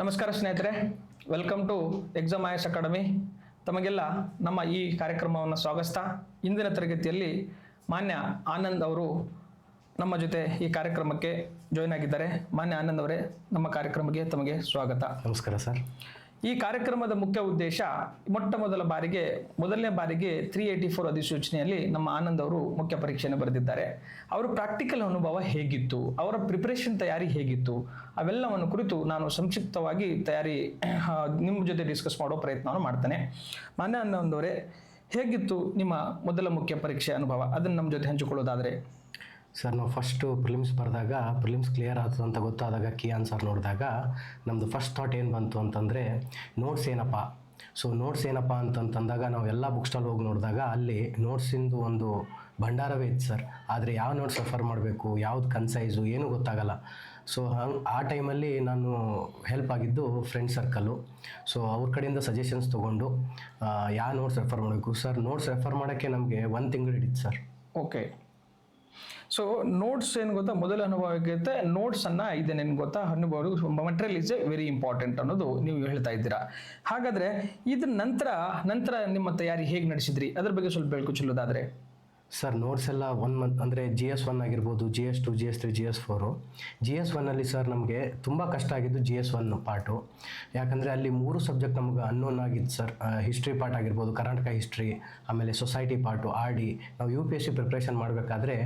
ನಮಸ್ಕಾರ ಸ್ನೇಹಿತರೆ welcome to exam ace academy ತಮಗೆಲ್ಲ ನಮ್ಮ ಈ ಕಾರ್ಯಕ್ರಮವನ್ನು ಸ್ವಾಗತಿಸ್ತಾ ಇಂದಿನ ತರಗತಿಯಲ್ಲಿ ಮಾನ್ಯ ಆನಂದ್ ಅವರು ನಮ್ಮ ಜೊತೆ ಈ ಕಾರ್ಯಕ್ರಮಕ್ಕೆ ಜಾಯ್ನ್ ಆಗಿದ್ದಾರೆ. ಮಾನ್ಯ ಆನಂದ್ ಅವರೇ, ನಮ್ಮ ಕಾರ್ಯಕ್ರಮಕ್ಕೆ ತಮಗೆ ಸ್ವಾಗತ. ನಮಸ್ಕಾರ ಸರ್. ಈ ಕಾರ್ಯಕ್ರಮದ ಮುಖ್ಯ ಉದ್ದೇಶ ಮೊಟ್ಟ ಮೊದಲ ಬಾರಿಗೆ, ಮೊದಲನೇ ಬಾರಿಗೆ ತ್ರೀ ಏಯ್ಟಿ ಫೋರ್ ಅಧಿಸೂಚನೆಯಲ್ಲಿ ನಮ್ಮ ಆನಂದ್ ಅವರು ಮುಖ್ಯ ಪರೀಕ್ಷೆಯನ್ನು ಬರೆದಿದ್ದಾರೆ. ಅವರ ಪ್ರಾಕ್ಟಿಕಲ್ ಅನುಭವ ಹೇಗಿತ್ತು? ಅವರ ಪ್ರಿಪರೇಷನ್ ತಯಾರಿ ಹೇಗಿತ್ತು? ಅವೆಲ್ಲವನ್ನು ಕುರಿತು ನಾನು ಸಂಕ್ಷಿಪ್ತವಾಗಿ ತಯಾರಿ ನಿಮ್ಮ ಜೊತೆ ಡಿಸ್ಕಸ್ ಮಾಡೋ ಪ್ರಯತ್ನವನ್ನು ಮಾಡ್ತೇನೆ. ಮಾನ್ಯ ಆನಂದ್ ಹೇಗಿತ್ತು ನಿಮ್ಮ ಮೊದಲ ಮುಖ್ಯ ಪರೀಕ್ಷೆ ಅನುಭವ? ಅದನ್ನು ನಮ್ಮ ಜೊತೆ ಹಂಚಿಕೊಳ್ಳೋದಾದರೆ. ಸರ್, ನಾವು ಫಸ್ಟು ಪ್ರಿಲಿಮ್ಸ್ ಬರೆದಾಗ ಪ್ರಿಲಿಮ್ಸ್ ಕ್ಲಿಯರ್ ಆಯ್ತು ಅಂತ ಗೊತ್ತಾದಾಗ ಕೀ ಆನ್ಸರ್ ನೋಡಿದಾಗ ನಮ್ಮದು ಫಸ್ಟ್ ಥಾಟ್ ಏನು ಬಂತು ಅಂತಂದರೆ ನೋಟ್ಸ್ ಏನಪ್ಪ? ಸೊ ನೋಟ್ಸ್ ಏನಪ್ಪ ಅಂತಂತಂದಾಗ ನಾವು ಎಲ್ಲ ಬುಕ್ ಸ್ಟಾಲ್ ಹೋಗಿ ನೋಡಿದಾಗ ಅಲ್ಲಿ ನೋಟ್ಸಿಂದು ಒಂದು ಭಂಡಾರವೇ ಇತ್ತು ಸರ್. ಆದರೆ ಯಾವ ನೋಟ್ಸ್ ರೆಫರ್ ಮಾಡಬೇಕು, ಯಾವ್ದು ಕನ್ಸೈಸು ಏನೂ ಗೊತ್ತಾಗಲ್ಲ. ಸೊ ಹಂಗೆ ಆ ಟೈಮಲ್ಲಿ ನಾನು ಹೆಲ್ಪ್ ಆಗಿದ್ದು ಫ್ರೆಂಡ್ ಸರ್ಕಲ್ಲು ಸೊ ಅವ್ರ ಕಡೆಯಿಂದ ಸಜೆಷನ್ಸ್ ತೊಗೊಂಡು ಯಾವ ನೋಟ್ಸ್ ರೆಫರ್ ಮಾಡಬೇಕು? ಸರ್ ನೋಟ್ಸ್ ರೆಫರ್ ಮಾಡೋಕ್ಕೆ ನಮಗೆ ಒಂದು ತಿಂಗಳು ಹಿಡಿತು ಸರ್. ಓಕೆ ಸೊ ನೋಟ್ಸ್ ಏನು ಗೊತ್ತಾ? ಮೊದಲ ಅನುಭವಕ್ಕಿಂತ ನೋಟ್ಸ್ ಅನ್ನ ಇದೇನೇನು ಗೊತ್ತಾ? ಅನುಭವ material is a very important ಅನ್ನೋದು ನೀವು ಹೇಳ್ತಾ ಇದ್ದೀರಾ. ಹಾಗಾದ್ರೆ ಇದ್ರ ನಂತರ ನಂತರ ನಿಮ್ಮ ತಯಾರಿ ಹೇಗೆ ನಡೆಸಿದ್ರಿ? ಅದ್ರ ಬಗ್ಗೆ ಸ್ವಲ್ಪ ಬೆಳಕು ಚೆಲ್ಲೋದಾದ್ರೆ ಸರ್ ನೋಟ್ಸ್ ಎಲ್ಲ ಒನ್ ಮಂತ್ ಅಂದರೆ ಜಿ ಎಸ್ ಒನ್ ಆಗಿರ್ಬೋದು G S two G S three G S four G S ಒನ್ನಲ್ಲಿ ಸರ್ ನಮಗೆ ತುಂಬ ಕಷ್ಟ ಆಗಿದ್ದು ಜಿ ಎಸ್ ಒನ್ ಪಾರ್ಟು ಯಾಕಂದರೆ ಅಲ್ಲಿ ಮೂರು ಸಬ್ಜೆಕ್ಟ್ ನಮಗೆ ಅನ್ನೋನ್ ಆಗಿತ್ತು ಸರ್. ಹಿಸ್ಟ್ರಿ ಪಾರ್ಟ್ ಆಗಿರ್ಬೋದು ಕರ್ನಾಟಕ ಹಿಸ್ಟ್ರಿ ಆಮೇಲೆ ಸೊಸೈಟಿ ಪಾರ್ಟು ಆರ್ ಡಿ ನಾವು U P S C preparation ಮಾಡಬೇಕಾದ್ರೆ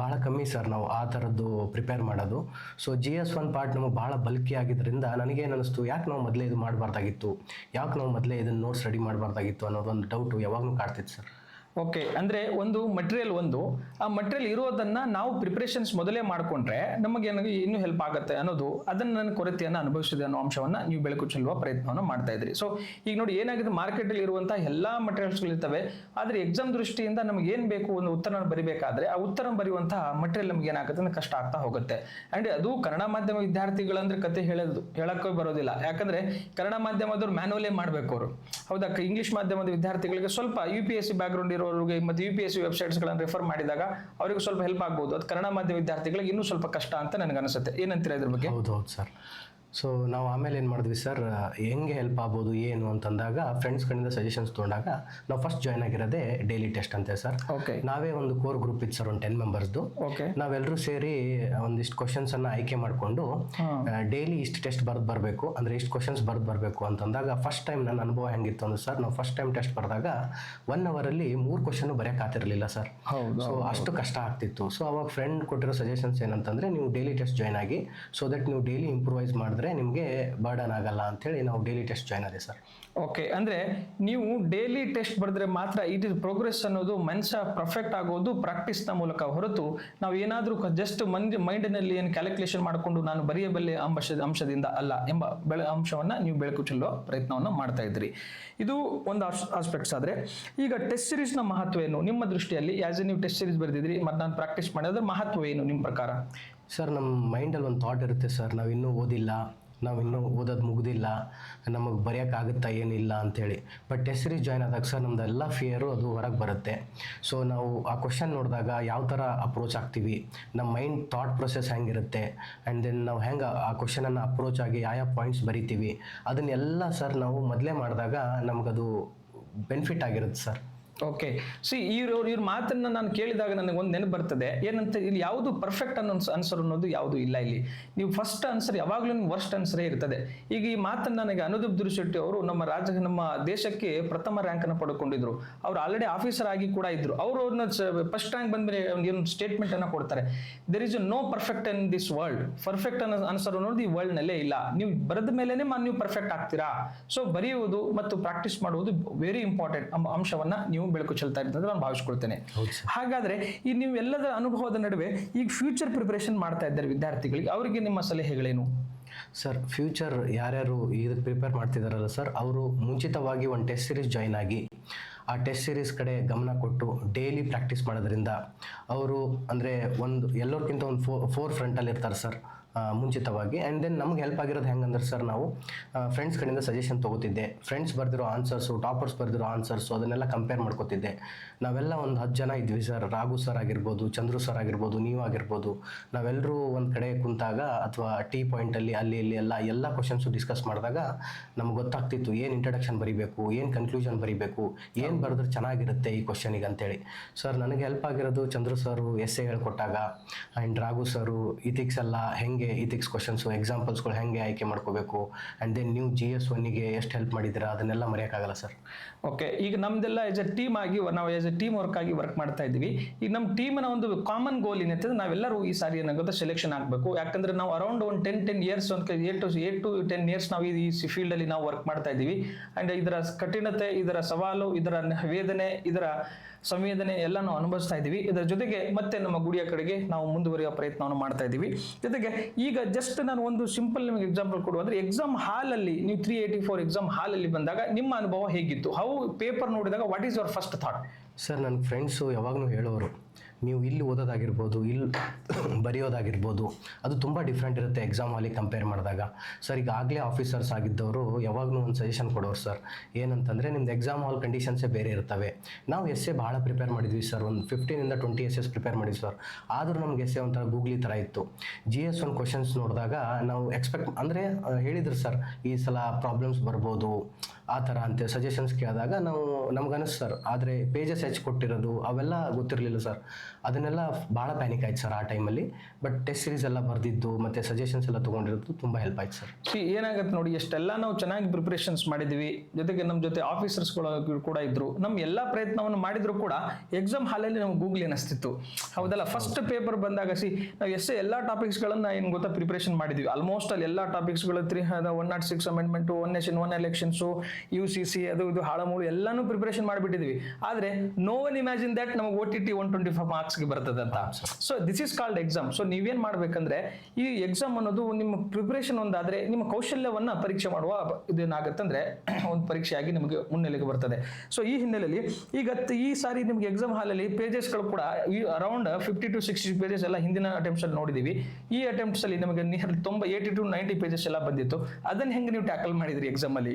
ಭಾಳ ಕಮ್ಮಿ ಸರ್ ನಾವು ಆ ಥರದ್ದು ಪ್ರಿಪೇರ್ ಮಾಡೋದು. So G S one part ನಮಗೆ ಭಾಳ ಬಲ್ಕಿ ಆಗಿದ್ದರಿಂದ ನನಗೇನು ಅನಿಸ್ತು ಯಾಕೆ ನಾವು ಮೊದಲೇ ಇದು ಮಾಡಬಾರ್ದಾಗಿತ್ತು? ಯಾಕೆ ನಾವು ಮೊದಲೇ ಇದನ್ನು ನೋಟ್ಸ್ ರೆಡಿ ಮಾಡಬಾರ್ದಾಗಿತ್ತು ಅನ್ನೋದೊಂದು ಡೌಟು ಯಾವಾಗಲೂ ಕಾಡ್ತಿತ್ತು ಸರ್. ಓಕೆ, ಅಂದ್ರೆ ಒಂದು ಮಟೀರಿಯಲ್ ಒಂದು, ಆ ಮಟೀರಿಯಲ್ ಇರೋದನ್ನ ನಾವು ಪ್ರಿಪರೇಷನ್ಸ್ ಮೊದಲೇ ಮಾಡ್ಕೊಂಡ್ರೆ ನಮಗೆ ಇನ್ನೂ ಹೆಲ್ಪ್ ಆಗುತ್ತೆ ಅನ್ನೋದು, ಅದನ್ನ ನನ್ನ ಕೊರತೆಯನ್ನು ಅನುಭವಿಸಿದೆ ಅನ್ನೋ ಅಂಶವನ್ನ ನೀವು ಬೆಳಕು ಚೆಲ್ಲುವ ಪ್ರಯತ್ನವನ್ನು ಮಾಡ್ತಾ ಇದ್ರಿ. ಸೊ ಈಗ ನೋಡಿ ಏನಾಗಿದೆ ಮಾರ್ಕೆಟಲ್ಲಿ ಇರುವಂತಹ ಎಲ್ಲಾ ಮಟೀರಿಯಲ್ಸ್ಗಳು ಇರ್ತವೆ, ಆದ್ರೆ ಎಕ್ಸಾಮ್ ದೃಷ್ಟಿಯಿಂದ ನಮ್ಗೆ ಏನ್ ಬೇಕು ಒಂದು ಉತ್ತರ ಬರಿಬೇಕಾದ್ರೆ, ಆ ಉತ್ತರ ಬರೆಯುವಂತಹ ಮಟೀರಿಯಲ್ ನಮ್ಗೆ ಏನಾಗುತ್ತೆ ಅಂದ್ರೆ ಕಷ್ಟ ಆಗ್ತಾ ಹೋಗುತ್ತೆ. ಅಂಡ್ ಅದು ಕನ್ನಡ ಮಾಧ್ಯಮ ವಿದ್ಯಾರ್ಥಿಗಳಂದ್ರೆ ಕತೆ ಹೇಳೋದು, ಹೇಳಕ್ಕೆ ಬರೋದಿಲ್ಲ. ಯಾಕಂದ್ರೆ ಕನ್ನಡ ಮಾಧ್ಯಮದವ್ರು ಮ್ಯಾನುವಲೇ ಮಾಡ್ಬೇಕು ಅವರು. ಹೌದಾ ಇಂಗ್ಲಿಷ್ ಮಾಧ್ಯಮದ ವಿದ್ಯಾರ್ಥಿಗಳಿಗೆ ಸ್ವಲ್ಪ U P S C background ಇರೋರಿಗೆ ಮತ್ತು ಯು ಪಿ ಎಸ್ ಸಿ ವೆಬ್ಸೈಟ್ಸ್ಗಳನ್ನು ರೆಫರ್ ಮಾಡಿದಾಗ ಅವರಿಗೆ ಸ್ವಲ್ಪ ಹೆಲ್ಪ್ ಆಗ್ಬೋದು. ಅದು ಕನ್ನಡ ಮಾಧ್ಯಮ ವಿದ್ಯಾರ್ಥಿಗಳಿಗೆ ಇನ್ನೂ ಸ್ವಲ್ಪ ಕಷ್ಟ ಅಂತ ನನಗೆ ಅನಿಸುತ್ತೆ ಏನಂತೀರಾ ಇದ್ರ ಬಗ್ಗೆ? ಹೌದು ಹೌದು ಸರ್ ಸೊ ನಾವು ಆಮೇಲೆ ಏನು ಮಾಡಿದ್ವಿ ಸರ್ ಹೆಂಗೆ ಹೆಲ್ಪ್ ಆಗ್ಬೋದು ಏನು ಅಂತಂದಾಗ ಫ್ರೆಂಡ್ಸ್ ಕಡೆಯಿಂದ ಸಜೆಷನ್ಸ್ ತೊಗೊಂಡಾಗ ನಾವು ಫಸ್ಟ್ ಜಾಯ್ನ್ ಆಗಿರೋದೇ ಡೈಲಿ ಟೆಸ್ಟ್ ಅಂತೆ ಸರ್ ಓಕೆ ನಾವೇ ಒಂದು ಕೋರ್ ಗ್ರೂಪ್ ಇತ್ತು ಸರ್ ಒಂದು ಟೆನ್ ಮೆಂಬರ್ಸ್ದು ಓಕೆ ನಾವೆಲ್ಲರೂ ಸೇರಿ ಒಂದಿಷ್ಟು ಕ್ವಶನ್ಸ್ ಅನ್ನ ಆಯ್ಕೆ ಮಾಡಿಕೊಂಡು ಡೈಲಿ ಇಷ್ಟು ಟೆಸ್ಟ್ ಬರ್ದು ಬರಬೇಕು ಅಂದರೆ ಇಷ್ಟು ಕ್ವಶನ್ಸ್ ಬರ್ದು ಬರಬೇಕು ಅಂತಂದಾಗ ಫಸ್ಟ್ ಟೈಮ್ ನನ್ನ ಅನುಭವ ಹೆಂಗಿತ್ತು ಅಂದ್ರೆ ಸರ್ ನಾವು ಫಸ್ಟ್ ಟೈಮ್ ಟೆಸ್ಟ್ ಬರೆದಾಗ ಒನ್ ಅವರಲ್ಲಿ ಮೂರು ಕ್ವಶನ್ ಬರೆಯಕ್ಕೆ ಆತಿರಲಿಲ್ಲ ಸರ್ ಸೊ ಅಷ್ಟು ಕಷ್ಟ ಆಗ್ತಿತ್ತು. ಸೊ ಅವಾಗ ಫ್ರೆಂಡ್ ಕೊಟ್ಟಿರೋ ಸಜೆಷನ್ಸ್ ಏನಂತಂದ್ರೆ ನೀವು ಡೈಲಿ ಟೆಸ್ಟ್ ಜಾಯ್ನ್ ಆಗಿ ಸೊ ದಟ್ ನೀವು ಡೈಲಿ ಇಂಪ್ರೂವೈಸ್ ಮಾಡಿದ್ರೆ ನಿಮಗೆ ಬರ್ಡನ್ ಆಗಲ್ಲ ಅಂತೇಳಿ ನಾವು daily test join sir okay ಅಂದ್ರೆ ನೀವು ಡೈಲಿ ಟೆಸ್ಟ್ ಬರೆದ್ರೆ ಮಾತ್ರ ಇಟ್ ಇಸ್ ಪ್ರೋಗ್ರೆಸ್ ಅನ್ನೋದು ಮನುಷ್ಯ ಪರ್ಫೆಕ್ಟ್ ಆಗೋದು ಪ್ರಾಕ್ಟೀಸ್ನ ಮೂಲಕ ಹೊರತು ನಾವು ಏನಾದರೂ ಜಸ್ಟ್ ಮಂದಿ ಮೈಂಡಿನಲ್ಲಿ ಏನು ಕ್ಯಾಲ್ಕುಲೇಷನ್ ಮಾಡಿಕೊಂಡು ನಾನು ಬರೆಯಬಲ್ಲೆ ಅಂಶ ಅಂಶದಿಂದ ಅಲ್ಲ ಎಂಬ ಬೆಳೆ ಅಂಶವನ್ನ ನೀವು ಬೆಳಕು ಚೆಲ್ಲುವ ಪ್ರಯತ್ನವನ್ನು ಮಾಡ್ತಾ ಇದ್ರಿ. ಇದು ಒಂದು ಆಸ್ಪೆಕ್ಟ್ಸ್ ಆದ್ರೆ. ಈಗ ಟೆಸ್ಟ್ ಸೀರೀಸ್ನ ಮಹತ್ವ ಏನು? ನಿಮ್ಮ ದೃಷ್ಟಿಯಲ್ಲಿ ಆಸ್ ಎ ನೀವು ಟೆಸ್ಟ್ ಸೀರೀಸ್ ಬರೆದಿದ್ರಿ ಮತ್ತು ನಾನು ಪ್ರಾಕ್ಟೀಸ್ ಮಾಡಿದ್ರೆ ಮಹತ್ವ ಏನು ನಿಮ್ಮ ಪ್ರಕಾರ? ಸರ್, ನಮ್ಮ ಮೈಂಡಲ್ಲಿ ಒಂದು ಥಾಟ್ ಇರುತ್ತೆ ಸರ್. ನಾವು ಇನ್ನೂ ಓದಿಲ್ಲ. ನಾವು ಇನ್ನೂ ಓದೋದು ಮುಗ್ದಿಲ್ಲ. ನಮಗೆ ಬರೆಯೋಕ್ಕಾಗುತ್ತಾ ಏನಿಲ್ಲ ಅಂಥೇಳಿ ಬಟ್ ಟೆಸ್ಟ್ ಸೀರೀಸ್ ಜಾಯ್ನ್ ಆದಾಗ ಸರ್ ನಮ್ಮದೆಲ್ಲ ಫಿಯರು ಅದು ಹೊರಗೆ ಬರುತ್ತೆ. ಸೊ ನಾವು ಆ ಕ್ವಶನ್ ನೋಡಿದಾಗ ಯಾವ ಥರ ಅಪ್ರೋಚ್ ಆಗ್ತೀವಿ ನಮ್ಮ ಮೈಂಡ್ ಥಾಟ್ ಪ್ರೊಸೆಸ್ ಹೆಂಗಿರುತ್ತೆ? ಆ್ಯಂಡ್ ದೆನ್ ನಾವು ಹೆಂಗೆ ಆ ಕ್ವಶನನ್ನು ಅಪ್ರೋಚ್ ಆಗಿ ಯಾವ ಯಾವ ಪಾಯಿಂಟ್ಸ್ ಬರಿತೀವಿ? ಅದನ್ನೆಲ್ಲ ಸರ್, ನಾವು ಮೊದಲೇ ಮಾಡಿದಾಗ ನಮಗದು ಬೆನಿಫಿಟ್ ಆಗಿರುತ್ತೆ ಸರ್. ಓಕೆ ಸಿ ಇವ್ರು ಇವ್ರ ಮಾತನ್ನ ನಾನು ಕೇಳಿದಾಗ ನನಗೆ ಒಂದು ನೆನಪು ಬರ್ತದೆ. ಏನಂತ ಇಲ್ಲಿ ಯಾವುದು ಪರ್ಫೆಕ್ಟ್ ಅನ್ನೋ ಆನ್ಸರ್ ಅನ್ನೋದು ಯಾವುದು ಇಲ್ಲ ಇಲ್ಲಿ. ನೀವು ಫಸ್ಟ್ ಆನ್ಸರ್ ಯಾವಾಗಲೂ ವರ್ಸ್ಟ್ ಆನ್ಸರೇ ಇರ್ತದೆ. ಈಗ ಈ ಮಾತನ್ನ ನನಗೆ ಅನುದೀಪ್ ದುರುಶೆಟ್ಟಿ ಅವರು ನಮ್ಮ ರಾಜ್ಯ ನಮ್ಮ ದೇಶಕ್ಕೆ ಪ್ರಥಮ ರ್ಯಾಂಕ್ ಅನ್ನು ಪಡ್ಕೊಂಡಿದ್ರು. ಅವ್ರು ಆಲ್ರೆಡಿ ಆಫೀಸರ್ ಆಗಿ ಕೂಡ ಇದ್ರು. ಅವರು ಅವ್ರನ್ನ ಫಸ್ಟ್ ರ್ಯಾಂಕ್ ಬಂದ್ಮೇಲೆ ಒಂದು ಸ್ಟೇಟ್ಮೆಂಟ್ ಅನ್ನ ಕೊಡ್ತಾರೆ. There is no perfect in this world perfect ಅನ್ನೋ ಆನ್ಸರ್ ಅನ್ನೋದು ಈ ವರ್ಲ್ಡ್ ನಲ್ಲೇ ಇಲ್ಲ. ನೀವು ಬರೆದ ಮೇಲೆನೆ ನೀವು ಪರ್ಫೆಕ್ಟ್ ಆಗ್ತೀರಾ. ಸೊ ಬರೆಯುವುದು ಮತ್ತು ಪ್ರಾಕ್ಟೀಸ್ ಮಾಡುವುದು ವೆರಿ ಇಂಪಾರ್ಟೆಂಟ್ ಅಂಶವನ್ನ ನೀವು ಬೆಳಕು ಚೆಲ್ತಾ ಇರ್ತದೆ ನಾನು ಭಾವಿಸ್ಕೊಳ್ತೇನೆ. ಹಾಗಾದ್ರೆ ಈ ನೀವು ಎಲ್ಲದರ ಅನುಭವದ ನಡುವೆ ಈಗ ಫ್ಯೂಚರ್ ಪ್ರಿಪರೇಷನ್ ಮಾಡ್ತಾ ಇದ್ದಾರೆ ವಿದ್ಯಾರ್ಥಿಗಳಿಗೆ ಅವರಿಗೆ ನಿಮ್ಮ ಸಲಹೆಗಳೇನು? ಸರ್ ಫ್ಯೂಚರ್ ಯಾರ್ಯಾರು ಇದಕ್ಕೆ ಪ್ರಿಪೇರ್ ಮಾಡ್ತಿದಾರಲ್ಲ ಸರ್ ಅವರು ಮುಂಚಿತವಾಗಿ ಒಂದು ಟೆಸ್ಟ್ ಸೀರೀಸ್ ಜಾಯ್ನ್ ಆಗಿ ಆ ಟೆಸ್ಟ್ ಸೀರೀಸ್ ಕಡೆ ಗಮನ ಕೊಟ್ಟು ಡೈಲಿ ಪ್ರಾಕ್ಟೀಸ್ ಮಾಡೋದ್ರಿಂದ ಅವರು ಅಂದರೆ ಒಂದು ಎಲ್ಲರಿಗಿಂತ ಒಂದು ಫೋ ಫೋರ್ ಫ್ರಂಟಲ್ಲಿ ಇರ್ತಾರೆ ಸರ್. ಮುಂಚಿತವಾಗಿ. ಆ್ಯಂಡ್ ದೆನ್ ನಮ್ಗೆ ಹೆಲ್ಪ್ ಆಗಿರೋದು ಹೆಂಗಂದ್ರೆ ಸರ್ ನಾವು ಫ್ರೆಂಡ್ಸ್ ಕಡೆಯಿಂದ ಸಜೆಷನ್ ತೊಗೋತಿದ್ದೆ. ಫ್ರೆಂಡ್ಸ್ ಬರೆದಿರೋ ಆನ್ಸರ್ಸು ಟಾಪರ್ಸ್ ಬರೆದಿರೋ ಆನ್ಸರ್ಸು ಅದನ್ನೆಲ್ಲ ಕಂಪೇರ್ ಮಾಡ್ಕೋತಿದ್ದೆ. ನಾವೆಲ್ಲ ಒಂದು ಹತ್ತು ಜನ ಇದ್ವಿ ಸರ್ ರಾಘು ಸರ್ ಆಗಿರ್ಬೋದು, ಚಂದ್ರು ಸರ್ ಆಗಿರ್ಬೋದು, ನೀವು ಆಗಿರ್ಬೋದು. ನಾವೆಲ್ಲರೂ ಒಂದು ಕಡೆ ಕುಂತಾಗ ಅಥವಾ ಟೀ ಪಾಯಿಂಟಲ್ಲಿ ಅಲ್ಲಿ ಇಲ್ಲಿ ಎಲ್ಲ ಎಲ್ಲ ಕ್ವಶನ್ಸು ಡಿಸ್ಕಸ್ ಮಾಡಿದಾಗ ನಮ್ಗೆ ಗೊತ್ತಾಗ್ತಿತ್ತು, ಏನು ಇಂಟ್ರಡಕ್ಷನ್ ಬರೀಬೇಕು, ಏನು ಕನ್ಕ್ಲೂಷನ್ ಬರೀಬೇಕು, ಏನು ಬರೆದ್ರೆ ಚೆನ್ನಾಗಿರುತ್ತೆ ಈ ಕ್ವಶನಿಗೆ ಅಂತೇಳಿ. ಸರ್ ನನಗೆ ಹೆಲ್ಪ್ ಆಗಿರೋದು ಚಂದ್ರು ಸರು ಎಸ್ ಎ ಹೇಳ್ಕೊಟ್ಟಾಗ ಆ್ಯಂಡ್ ರಾಘು ಸರು ಇಥಿಕ್ಸ್ ಎಲ್ಲ ಹೆಂಗೆ ಇಥಿಕ್ಸ್ ಕ್ವಶನ್ಸು ಎಕ್ಸಾಂಪಲ್ಸ್ಗಳು ಹೆಂಗೆ ಆಯ್ಕೆ ಮಾಡ್ಕೋಬೇಕು? ಆ್ಯಂಡ್ ದೆನ್ ನೀವು ಜಿ ಎಸ್ ಒನ್ನಿಗೆ ಎಷ್ಟು ಹೆಲ್ಪ್ ಮಾಡಿದ್ದೀರಾ? ಅದನ್ನೆಲ್ಲ ಮರೆಯೋಕ್ಕಾಗಲ್ಲ ಸರ್ ಓಕೆ ಈಗ ನಮ್ದೆಲ್ಲ ಎಸ್ ಎ ಟೀಮ್ ಆಗಿ, ನಾವು ಎಸ್ ಎ ಟೀಮ್ ವರ್ಕ್ ಆಗಿ ವರ್ಕ್ ಮಾಡ್ತಾ ಇದ್ದೀವಿ. ಈಗ ನಮ್ಮ ಟೀಮ್ನ ಒಂದು ಕಾಮನ್ ಗೋಲ್ ಏನಂತಂದ್ರೆ ನಾವೆಲ್ಲರೂ ಈ ಸಾರಿ ಏನಾಗುತ್ತೆ ಸೆಲೆಕ್ಷನ್ ಆಗಬೇಕು. ಯಾಕಂದ್ರೆ ನಾವು ಅರೌಂಡ್ ಒಂದು ಟೆನ್ ಟೆನ್ ಇಯರ್ಸ್ ಒಂದು eight to eight to ten years ನಾವು ಈ ಫೀಲ್ಡ್ ಅಲ್ಲಿ ನಾವು ವರ್ಕ್ ಮಾಡ್ತಾ ಇದ್ದೀವಿ. ಆ್ಯಂಡ್ ಇದರ ಕಠಿಣತೆ, ಇದರ ಸವಾಲು, ಇದರ ವೇದನೆ, ಇದರ ಸಂವೇದನೆ ಎಲ್ಲ ನಾವು ಅನುಭವಿಸ್ತಾ ಇದ್ದೀವಿ. ಇದರ ಜೊತೆಗೆ ಮತ್ತೆ ನಮ್ಮ ಗುಡಿಯ ಕಡೆಗೆ ನಾವು ಮುಂದುವರಿಯುವ ಪ್ರಯತ್ನವನ್ನು ಮಾಡ್ತಾ ಇದ್ದೀವಿ. ಜೊತೆಗೆ ಈಗ ಜಸ್ಟ್ ನಾನು ಒಂದು ಸಿಂಪಲ್ ನಿಮಗೆ ಎಕ್ಸಾಂಪಲ್ ಕೊಡುವ ಅಂದ್ರೆ ಎಕ್ಸಾಮ್ ಅಲ್ಲಿ, ನೀವು ತ್ರೀ ಏಯ್ಟಿ ಫೋರ್ ಎಕ್ಸಾಮ್ ಹಾಲಲ್ಲಿ ಬಂದಾಗ ನಿಮ್ಮ ಅನುಭವ ಹೇಗಿತ್ತು? ಹೌ ಪೇಪರ್ ನೋಡಿದಾಗ what is your first thought sir ನನ್ನ ಫ್ರೆಂಡ್ಸು ಯಾವಾಗಲೂ ಹೇಳೋರು ನೀವು ಇಲ್ಲಿ ಓದೋದಾಗಿರ್ಬೋದು, ಇಲ್ಲಿ ಬರೆಯೋದಾಗಿರ್ಬೋದು, ಅದು ತುಂಬ ಡಿಫ್ರೆಂಟ್ ಇರುತ್ತೆ ಎಕ್ಸಾಮ್ ಹಾಲಿಗೆ ಕಂಪೇರ್ ಮಾಡಿದಾಗ. ಸರ್ ಈಗ ಆಗಲೇ ಆಫೀಸರ್ಸ್ ಆಗಿದ್ದವರು ಯಾವಾಗಲೂ ಒಂದು ಸಜೆಷನ್ ಕೊಡೋರು ಸರ್ ಏನಂತಂದರೆ, ನಿಮ್ದು ಎಕ್ಸಾಮ್ ಹಾಲ್ ಕಂಡೀಷನ್ಸೇ ಬೇರೆ ಇರ್ತವೆ. ನಾವು ಎಸ್ ಎ ಭಾಳ ಪ್ರಿಪೇರ್ ಮಾಡಿದ್ವಿ ಸರ್ ಒಂದು ಫಿಫ್ಟೀನಿಂದ ಟ್ವೆಂಟಿ ಎಸ್ ಎಸ್ ಪ್ರಿಪೇರ್ ಮಾಡಿದ್ವಿ ಸರ್ ಆದರೂ ನಮ್ಗೆ ಎಸ್ ಎ ಒಂಥರ ಗೂಗ್ಲಿ ಥರ ಇತ್ತು. ಜಿ ಎಸ್ ಒನ್ ಕ್ವಶನ್ಸ್ ನೋಡಿದಾಗ ನಾವು ಎಕ್ಸ್ಪೆಕ್ಟ್ ಅಂದರೆ ಹೇಳಿದ್ರು ಸರ್ ಈ ಸಲ ಪ್ರಾಬ್ಲಮ್ಸ್ ಬರ್ಬೋದು ಆ ಥರ ಅಂತ ಸಜೆಷನ್ಸ್ ಕೇಳಿದಾಗ ನಾವು ನಮ್ಗೆ ಅನಿಸ್ತು ಸರ್ ಆದರೆ ಪೇಜಸ್ ಹೆಚ್ಚು ಕೊಟ್ಟಿರೋದು ಅವೆಲ್ಲ ಗೊತ್ತಿರಲಿಲ್ಲ ಸರ್ ಅದನ್ನೆಲ್ಲ ಭಾಳ ಪ್ಯಾನಿಕ್ ಆಯ್ತು ಸರ್ ಆ ಟೈಮಲ್ಲಿ ಬಟ್ ಟೆಸ್ಟ್ ಸೀರೀಸ್ ಎಲ್ಲ ಬರೆದಿದ್ದು ಮತ್ತು ಸಜೆಷನ್ಸ್ ಎಲ್ಲ ತೊಗೊಂಡಿರೋದು ತುಂಬ ಹೆಲ್ಪ್ ಆಯ್ತು ಸರ್ ಸಿ ಏನಾಗುತ್ತೆ ನೋಡಿ, ಎಷ್ಟೆಲ್ಲ ನಾವು ಚೆನ್ನಾಗಿ ಪ್ರಿಪ್ರೇಷನ್ಸ್ ಮಾಡಿದ್ವಿ. ಜೊತೆಗೆ ನಮ್ಮ ಜೊತೆ ಆಫೀಸರ್ಸ್ಗಳು ಕೂಡ ಇದ್ರು. ನಮ್ಮ ಎಲ್ಲ ಪ್ರಯತ್ನವನ್ನು ಮಾಡಿದ್ರು ಕೂಡ ಎಕ್ಸಾಮ್ ಹಾಲಲ್ಲಿ ನಮ್ಗೆ ಗೂಗ್ಲಿ ಅನಿಸ್ತಿತ್ತು ಹೌದಲ್ಲ? ಫಸ್ಟ್ ಪೇಪರ್ ಬಂದಾಗ ಸಿ, ನಾವು ಎಷ್ಟೇ ಎಲ್ಲ ಟಾಪಿಕ್ಸ್ಗಳನ್ನು ಏನು ಗೊತ್ತಾ ಪ್ರಿಪ್ರೇಷನ್ ಮಾಡಿದ್ವಿ. ಆಲ್ಮೋಸ್ಟ್ ಅಲ್ಲಿ ಎಲ್ಲ ಟಾಪಿಕ್ಸ್ಗಳು three one not six amendment one nation one elections U C C ಅದು ಇದು ಹಾಳಮೂಳು ಎಲ್ಲಾನು ಪ್ರಿಪರೇಷನ್ ಮಾಡಿಬಿಟ್ಟಿದ್ವಿ. ಆದರೆ ನೋ ಒನ್ ಇಮ್ಯಾಜಿನ್ ದಟ್ ನಮಗೆ O T T one twenty five ಮಾರ್ಕ್ಸ್ಗೆ ಬರ್ತದೆ ಅಂತ so this is called exam so ನೀವೇನ್ ಮಾಡ್ಬೇಕಂದ್ರೆ ಈ ಎಕ್ಸಾಮ್ ಅನ್ನೋದು ನಿಮ್ಮ ಪ್ರಿಪರೇಷನ್ ಒಂದಾದ್ರೆ ನಿಮ್ಮ ಕೌಶಲ್ಯವನ್ನ ಪರೀಕ್ಷೆ ಮಾಡುವ ಇದೇನಾಗುತ್ತಂದ್ರೆ ಒಂದು ಪರೀಕ್ಷೆಯಾಗಿ ನಿಮಗೆ ಮುನ್ನೆಲೆಗೆ ಬರ್ತದೆ. ಸೊ ಈ ಹಿನ್ನೆಲೆಯಲ್ಲಿ ಈಗ ಈ ಸಾರಿ ನಿಮಗೆ ಎಕ್ಸಾಮ್ ಹಾಲಲ್ಲಿ ಪೇಜಸ್ಗಳು ಕೂಡ ಈ around fifty to sixty pages ಎಲ್ಲ ಹಿಂದಿನ ಅಟೆಂಪ್ಟ್ಸ್ ಅಲ್ಲಿ ನೋಡಿದೀವಿ. ಈ ಅಟೆಂಪ್ಟ್ಸ್ ಅಲ್ಲಿ ನಿಮಗೆ ತೊಂಬ ಏಯ್ಟಿ ಟು ನೈಂಟಿ ಪೇಜಸ್ ಎಲ್ಲ ಬಂದಿತ್ತು. ಅದನ್ನ ಹೆಂಗೆ ನೀವು ಟ್ಯಾಕಲ್ ಮಾಡಿದ್ರಿ ಎಕ್ಸಾಮ್ ಅಲ್ಲಿ?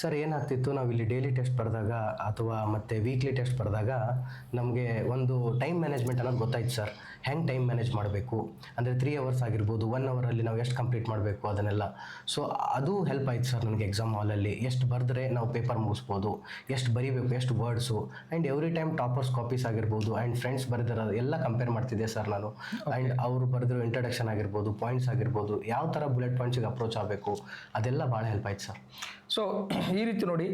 ಸರ್, ಏನಾಗ್ತಿತ್ತು? ನಾವು ಇಲ್ಲಿ ಡೈಲಿ ಟೆಸ್ಟ್ ಬರೆದಾಗ ಅಥವಾ ಮತ್ತು ವೀಕ್ಲಿ ಟೆಸ್ಟ್ ಬರೆದಾಗ ನಮಗೆ ಒಂದು ಟೈಮ್ ಮ್ಯಾನೇಜ್ಮೆಂಟ್ ಅನ್ನೋದು ಗೊತ್ತಾಯ್ತು ಸರ್. ಹೆಂಗೆ ಟೈಮ್ ಮ್ಯಾನೇಜ್ ಮಾಡಬೇಕು? ಅಂದರೆ ತ್ರೀ ಅವರ್ಸ್ ಆಗಿರ್ಬೋದು ಒನ್ ಅವರಲ್ಲಿ ನಾವು ಎಷ್ಟು ಕಂಪ್ಲೀಟ್ ಮಾಡಬೇಕು ಅದನ್ನೆಲ್ಲ. ಸೊ ಅದು ಹೆಲ್ಪ್ ಆಯ್ತು ಸರ್ ನನಗೆ ಎಕ್ಸಾಮ್ ಹಾಲಲ್ಲಿ ಎಷ್ಟು ಬರೆದ್ರೆ ನಾವು ಪೇಪರ್ ಮುಗಿಸ್ಬೋದು. ಎಷ್ಟು ಬರೀಬೇಕು ಎಷ್ಟು words and every time toppers copies ಆಗಿರ್ಬೋದು ಆ್ಯಂಡ್ ಫ್ರೆಂಡ್ಸ್ ಬರೆದಿರೋ ಎಲ್ಲ ಕಂಪೇರ್ ಮಾಡ್ತಿದ್ದೆ ಸರ್ ನಾನು. ಆ್ಯಂಡ್ ಅವರು ಬರೆದಿರೋ ಇಂಟ್ರಡಕ್ಷನ್ ಆಗಿರ್ಬೋದು ಪಾಯಿಂಟ್ಸ್ ಆಗಿರ್ಬೋದು ಯಾವ ಥರ ಬುಲೆಟ್ ಪಾಯಿಂಟ್ಸಿಗೆ ಅಪ್ರೋಚ್ ಆಗಬೇಕು ಅದೆಲ್ಲ ಭಾಳ ಹೆಲ್ಪ್ ಆಯ್ತು ಸರ್ ಸೊ ಈ ರೀತಿ ನೋಡಿ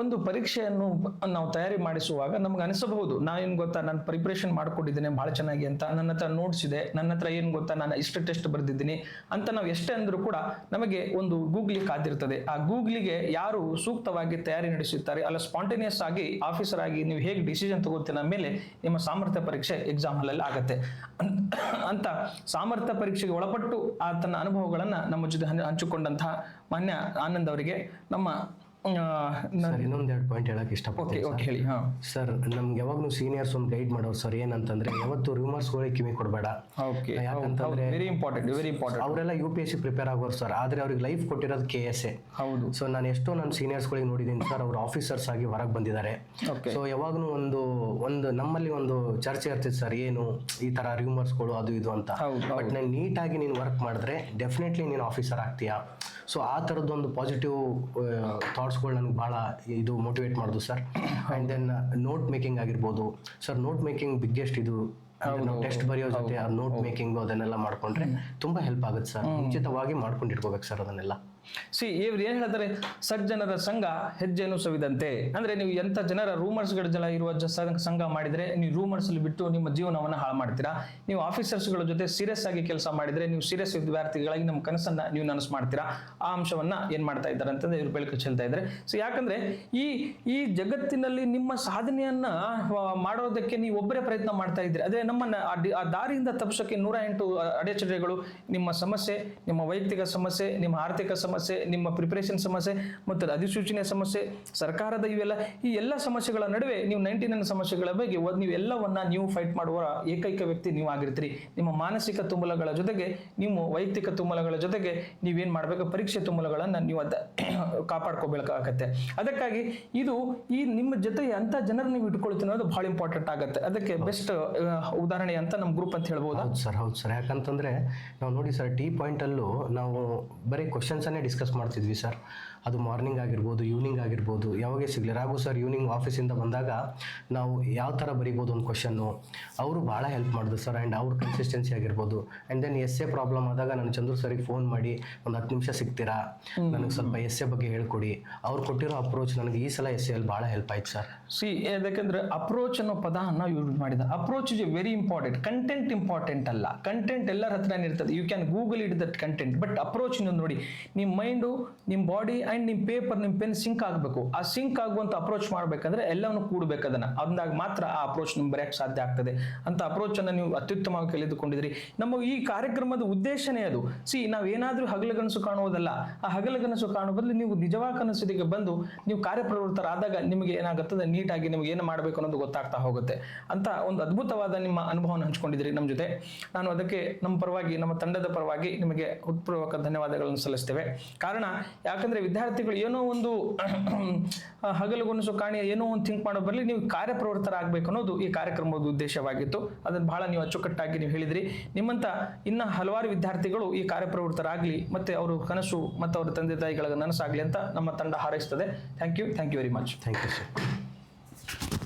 ಒಂದು ಪರೀಕ್ಷೆಯನ್ನು ನಾವು ತಯಾರಿ ಮಾಡಿಸುವಾಗ ನಮ್ಗೆ ಅನಿಸಬಹುದು ನಾನೇನು ಗೊತ್ತಾ ನಾನು ಪ್ರಿಪ್ರೇಷನ್ ಮಾಡ್ಕೊಂಡಿದ್ದೇನೆ ಭಾಳ ಚೆನ್ನಾಗಿ ಅಂತ. ನನ್ನ ಹತ್ರ ನೋಟ್ಸ್ ಇದೆ ನನ್ನ ಹತ್ರ ಏನು ಗೊತ್ತಾ, ನಾನು ಇಷ್ಟು ಟೆಸ್ಟ್ ಬರೆದಿದ್ದೀನಿ ಅಂತ ನಾವು ಎಷ್ಟೇ ಅಂದರೂ ಕೂಡ ನಮಗೆ ಒಂದು ಗೂಗ್ಲಿ ಕಾದಿರ್ತದೆ ಆ ಗೂಗ್ಲಿಗೆ ಯಾರು ಸೂಕ್ತವಾಗಿ ತಯಾರಿ ನಡೆಸುತ್ತಾರೆ, ಅಲ್ಲ ಸ್ಪಾಂಟೇನಿಯಸ್ ಆಗಿ ಆಫೀಸರ್ ಆಗಿ ನೀವು ಹೇಗೆ ಡಿಸಿಷನ್ ತಗೋತೀನ ಮೇಲೆ ನಿಮ್ಮ ಸಾಮರ್ಥ್ಯ ಪರೀಕ್ಷೆ ಎಕ್ಸಾಮ್ ಹಾಲಲ್ಲಿ ಆಗುತ್ತೆ. ಅಂತ- ಅಂತ ಸಾಮರ್ಥ್ಯ ಪರೀಕ್ಷೆಗೆ ಒಳಪಟ್ಟು ಆ ತನ್ನ ಅನುಭವಗಳನ್ನು ನಮ್ಮ ಜೊತೆ ಹಂಚ್- ಹಂಚಿಕೊಂಡಂತಹ ಮಾನ್ಯ ಆನಂದ್ ಅವರಿಗೆ ನಮ್ಮ ಸರ್ ಇನ್ನೊಂದೆರಡು ಪಾಯಿಂಟ್ ಹೇಳಕ್ಕೆ ಇಷ್ಟಪಡ್ತೀನಿ ಹೇಳಿ ಸರ್ ನಮ್ಗೆ ಯಾವಾಗಲೂ ಸೀನಿಯರ್ಸ್ ಒಂದು ಗೈಡ್ ಮಾಡೋರು ಸರ್ ಏನಂತಂದ್ರೆ ಯಾವತ್ತು ರೂಮರ್ಸ್ಗಳಿಗೆ ಕಿವಿ ಕೊಡಬೇಡ. ಯಾಕಂತಂದ್ರೆ ವೆರಿ ಇಂಪಾರ್ಟೆಂಟ್ ವೆರಿ ಇಂಪಾರ್ಟೆಂಟ್ ಅವರೆಲ್ಲ U P S C prepare ಆಗೋರು sir ಆದರೆ ಅವ್ರಿಗೆ ಲೈಫ್ ಕೊಟ್ಟಿರೋದು ಕೆ ಎಸ್ ಎ ಹೌದು. ಸೊ ನಾನು ಎಷ್ಟೋ ನನ್ನ ಸೀನಿಯರ್ಸ್ಗಳಿಗೆ ನೋಡಿದ್ದೀನಿ ಸರ್ ಅವ್ರ ಆಫೀಸರ್ಸ್ ಆಗಿ ಹೊರಗೆ ಬಂದಿದ್ದಾರೆ. ಸೊ ಯಾವಾಗಲೂ ಒಂದು ಒಂದು ನಮ್ಮಲ್ಲಿ ಒಂದು ಚರ್ಚೆ ಇರ್ತಿತ್ತು ಸರ್ ಏನು ಈ ಥರ ರೂಮರ್ಸ್ಗಳು ಅದು ಇದು ಅಂತ. ಬಟ್ ನಾನು ನೀಟಾಗಿ ನೀನು ವರ್ಕ್ ಮಾಡಿದ್ರೆ ಡೆಫಿನೆಟ್ಲಿ ನೀನು ಆಫೀಸರ್ ಆಗ್ತೀಯಾ? ಸೊ ಆ ಥರದ್ದೊಂದು ಪಾಸಿಟಿವ್ ಥಾಟ್ಸ್ಗಳು ನನಗೆ ಭಾಳ ಇದು ಮೋಟಿವೇಟ್ ಮಾಡೋದು sir and then note making ಆಗಿರ್ಬೋದು. ಸರ್ ನೋಟ್ ಮೇಕಿಂಗ್ ಬಿಗ್ಗೆಸ್ಟ್ ಇದು ಟೆಸ್ಟ್ ಬರೆಯೋ ಜೊತೆ ಆ ನೋಟ್ ಮೇಕಿಂಗ್ ಅದನ್ನೆಲ್ಲ ಮಾಡ್ಕೊಂಡ್ರೆ ತುಂಬಾ ಹೆಲ್ಪ್ ಆಗುತ್ತೆ ಸರ್ ಮುಂಚಿತವಾಗಿ ಮಾಡ್ಕೊಂಡಿಟ್ಕೋಬೇಕು ಸರ್ ಅದನ್ನೆಲ್ಲ? ಸಿ, ಇವ್ರು ಏನ್ ಹೇಳ್ತಾರೆ? ಸಜ್ಜನರ ಸಂಘ ಹೆಜ್ಜೆನು ಸವಿದಂತೆ. ಅಂದ್ರೆ ನೀವು ಎಂತ ಜನರ ರೂಮರ್ಸ್ಗಳ ಜಲ ಇರುವ ಸಂಘ- ಮಾಡಿದ್ರೆ ನೀವು ರೂಮರ್ಸ್ ಅಲ್ಲಿ ಬಿಟ್ಟು ನಿಮ್ಮ ಜೀವನವನ್ನ ಹಾಳು ಮಾಡ್ತೀರಾ? ನೀವು ಆಫೀಸರ್ಸ್ಗಳ ಜೊತೆ ಸೀರಿಯಸ್ ಆಗಿ ಕೆಲಸ ಮಾಡಿದ್ರೆ ನೀವು ಸೀರಿಯಸ್ ವಿದ್ಯಾರ್ಥಿಗಳಾಗಿ ನಮ್ಮ ಕನಸನ್ನ ನೀವು ನನಸು ಮಾಡ್ತೀರಾ? ಆ ಅಂಶವನ್ನ ಏನ್ ಮಾಡ್ತಾ ಇದ್ದಾರೆ ಅಂತಂದ್ರೆ ಇವ್ರು ಬೆಳಕು ಚೆಲ್ತಾ ಇದ್ದಾರೆ. ಸೊ ಯಾಕಂದ್ರೆ ಈ ಈ ಜಗತ್ತಿನಲ್ಲಿ ನಿಮ್ಮ ಸಾಧನೆಯನ್ನ ಮಾಡೋದಕ್ಕೆ ನೀವು ಒಬ್ಬರೇ ಪ್ರಯತ್ನ ಮಾಡ್ತಾ ಇದ್ರಿ ಅದೇ ನಮ್ಮನ್ನ ಆ ದಾರಿಯಿಂದ ತಪ್ಪಿಸೋಕೆ ನೂರ ಎಂಟು ನಿಮ್ಮ ಸಮಸ್ಯೆ, ನಿಮ್ಮ ವೈಯಕ್ತಿಕ ಸಮಸ್ಯೆ, ನಿಮ್ಮ ಆರ್ಥಿಕ ಸಮಸ್ಯೆ ನಿಮ್ಮ ಪ್ರಿಪರೇಷನ್ ಸಮಸ್ಯೆ ಮತ್ತು ಅಧಿಸೂಚನೆ ಸಮಸ್ಯೆ ಸರ್ಕಾರದ ಇವೆಲ್ಲ ಈ ಎಲ್ಲ ಸಮಸ್ಯೆಗಳ ನಡುವೆ ನೀವು ನೈಂಟಿ ನೈನ್ ಸಮಸ್ಯೆಗಳ ಬಗ್ಗೆ ನೀವು ಎಲ್ಲವನ್ನ ನೀವು ಫೈಟ್ ಮಾಡುವ ಏಕೈಕ ವ್ಯಕ್ತಿ ನೀವು ಆಗಿರ್ತೀರಿ. ನಿಮ್ಮ ಮಾನಸಿಕ ತುಂಬಲಗಳ ಜೊತೆಗೆ ನಿಮ್ಮ ವೈಯಕ್ತಿಕ ತುಂಬಲಗಳ ಜೊತೆಗೆ ನೀವೇನ್ ಮಾಡಬೇಕು ಪರೀಕ್ಷೆ ತುಂಬಲಗಳನ್ನು ನೀವು ಅದ ಕಾಪಾಡ್ಕೋಬೇಕಾಗತ್ತೆ. ಅದಕ್ಕಾಗಿ ಇದು ಈ ನಿಮ್ಮ ಜೊತೆ ಅಂತ ಜನರನ್ನ ನೀವು ಇಟ್ಕೊಳ್ತೀನಿ ಅನ್ನೋದು ಬಹಳ ಇಂಪಾರ್ಟೆಂಟ್ ಆಗುತ್ತೆ. ಅದಕ್ಕೆ ಬೆಸ್ಟ್ ಉದಾಹರಣೆ ಅಂತ ನಮ್ಮ ಗ್ರೂಪ್ ಅಂತ ಹೇಳ್ಬೋದು? ಹೌದು ಸರ್ ಹೌದು ಸರ್. ಯಾಕಂತಂದ್ರೆ ನಾವು ನೋಡಿ ಸರ್ ಟೀ ಪಾಯಿಂಟಲ್ಲೂ ನಾವು ಬರೀ ಕ್ವಶನ್ಸನ್ನೇ ಡಿಸ್ಕಸ್ ಮಾಡ್ತಿದ್ವಿ ಸರ್ ಅದು ಮಾರ್ನಿಂಗ್ ಆಗಿರ್ಬೋದು ಈವ್ನಿಂಗ್ ಆಗಿರ್ಬೋದು ಯಾವಾಗೇ ಸಿಗಲಿ. ರಾಘು ಸರ್ ಈವ್ನಿಂಗ್ ಆಫೀಸಿಂದ ಬಂದಾಗ ನಾವು ಯಾವ ಥರ ಬರಿಬೋದು ಒಂದು ಕ್ವಶನ್ನು ಅವರು ಭಾಳ ಹೆಲ್ಪ್ ಮಾಡಿದ್ರು ಸರ್ ಆ್ಯಂಡ್ ಅವ್ರ ಕನ್ಸಿಸ್ಟೆನ್ಸಿ ಆಗಿರ್ಬೋದು. And then S A problem ಆದಾಗ ನಾನು ಚಂದ್ರ ಸರಿಗೆ ಫೋನ್ ಮಾಡಿ ಒಂದು ಹತ್ತು ನಿಮಿಷ ಸಿಗ್ತೀರಾ? ನನಗೆ ಸ್ವಲ್ಪ ಎಸ್ ಎ ಬಗ್ಗೆ ಹೇಳ್ಕೊಡಿ. ಅವ್ರು ಕೊಟ್ಟಿರೋ ಅಪ್ರೋಚ್ ನನಗೆ ಈ ಸಲ ಎಸ್ ಎಲ್ಲಿ ಭಾಳ ಹೆಲ್ಪ್ ಆಯ್ತು ಸರ್ ಸಿ ಯಾಕಂದ್ರೆ ಅಪ್ರೋಚ್ ಅನ್ನೋ ಪದವನ್ನು ಯೂಸ್ ಮಾಡಿದ. Approach is very important content important ಅಲ್ಲ. ಕಂಟೆಂಟ್ ಎಲ್ಲರ ಹತ್ರನೇ ಇರ್ತದೆ. You can Google it that content but approach ನೀವು ನೋಡಿ. ನಿಮ್ಮ ಮೈಂಡು ನಿಮ್ಮ ಬಾಡಿ ಆ್ಯಂಡ್ ನಿಮ್ಮ ಪೇಪರ್ ನಿಮ್ಮ ಪೆನ್ ಸಿಂಕ್ ಆಗಬೇಕು. ಆ ಸಿಂಕ್ ಆಗುವಂಥ ಅಪ್ರೋಚ್ ಮಾಡಬೇಕಂದ್ರೆ ಎಲ್ಲವನ್ನು ಕೂಡಬೇಕು ಅದನ್ನ. ಅಂದಾಗ ಮಾತ್ರ ಆ ಅಪ್ರೋಚ್ ನಿಮ್ಮ ಬರೆಯಕ್ಕೆ ಸಾಧ್ಯ ಆಗ್ತದೆ. ಅಂತ ಅಪ್ರೋಚನ್ನು ನೀವು ಅತ್ಯುತ್ತಮವಾಗಿ ಕಲಿದುಕೊಂಡಿದ್ರಿ ನಮ್ಮ ಈ ಕಾರ್ಯಕ್ರಮದ ಉದ್ದೇಶನೇ ಅದು. ಸಿ, ನಾವು ಏನಾದರೂ ಹಗಲಗನಸು ಕಾಣುವುದಲ್ಲ. ಆ ಹಗಲಗನಸು ಕಾಣುವ ಬದಲು ನೀವು ನಿಜವಾದ ಕನಸಿಗೆ ಬಂದು ನೀವು ಕಾರ್ಯಪ್ರವೃತ್ತರಾದಾಗ ನಿಮಗೆ ಏನಾಗುತ್ತದೆ? ನೀಟಾಗಿ ನಿಮಗೆ ಏನು ಮಾಡಬೇಕು ಅನ್ನೋದು ಗೊತ್ತಾಗ್ತಾ ಹೋಗುತ್ತೆ. ಅಂತ ಒಂದು ಅದ್ಭುತವಾದ ನಿಮ್ಮ ಅನುಭವವನ್ನು ಹಂಚ್ಕೊಂಡಿದ್ರಿ ನಮ್ಮ ಜೊತೆ. ನಾನು ಅದಕ್ಕೆ ನಮ್ಮ ಪರವಾಗಿ, ನಮ್ಮ ತಂಡದ ಪರವಾಗಿ ನಿಮಗೆ ಹೃತ್ಪೂರ್ವಕ ಧನ್ಯವಾದಗಳನ್ನು ಸಲ್ಲಿಸ್ತೇವೆ. ಕಾರಣ ಯಾಕಂದ್ರೆ ವಿದ್ಯಾರ್ಥಿಗಳು ಏನೋ ಒಂದು ಹಗಲುಗೊನಸು ಕಾಣಿ ಏನೋ ಒಂದು ಥಿಂಕ್ ಮಾಡೋ ಬರಲಿ ನೀವು ಕಾರ್ಯಪ್ರವೃತ್ತರಾಗಬೇಕು ಅನ್ನೋದು ಈ ಕಾರ್ಯಕ್ರಮದ ಉದ್ದೇಶವಾಗಿತ್ತು. ಅದನ್ನು ಬಹಳ ನೀವು ಅಚ್ಚುಕಟ್ಟಾಗಿ ನೀವು ಹೇಳಿದ್ರಿ. ನಿಮ್ಮಂತ ಇನ್ನ ಹಲವಾರು ವಿದ್ಯಾರ್ಥಿಗಳು ಈ ಕಾರ್ಯಪ್ರವೃತ್ತರಾಗಲಿ ಮತ್ತೆ ಅವರು ಕನಸು ಮತ್ತು ಅವರ ತಂದೆ ತಾಯಿಗಳ ನನಸಾಗಲಿ ಅಂತ ನಮ್ಮ ತಂಡ ಹಾರೈಸ್ತದೆ. Thank you thank you very much thank you sir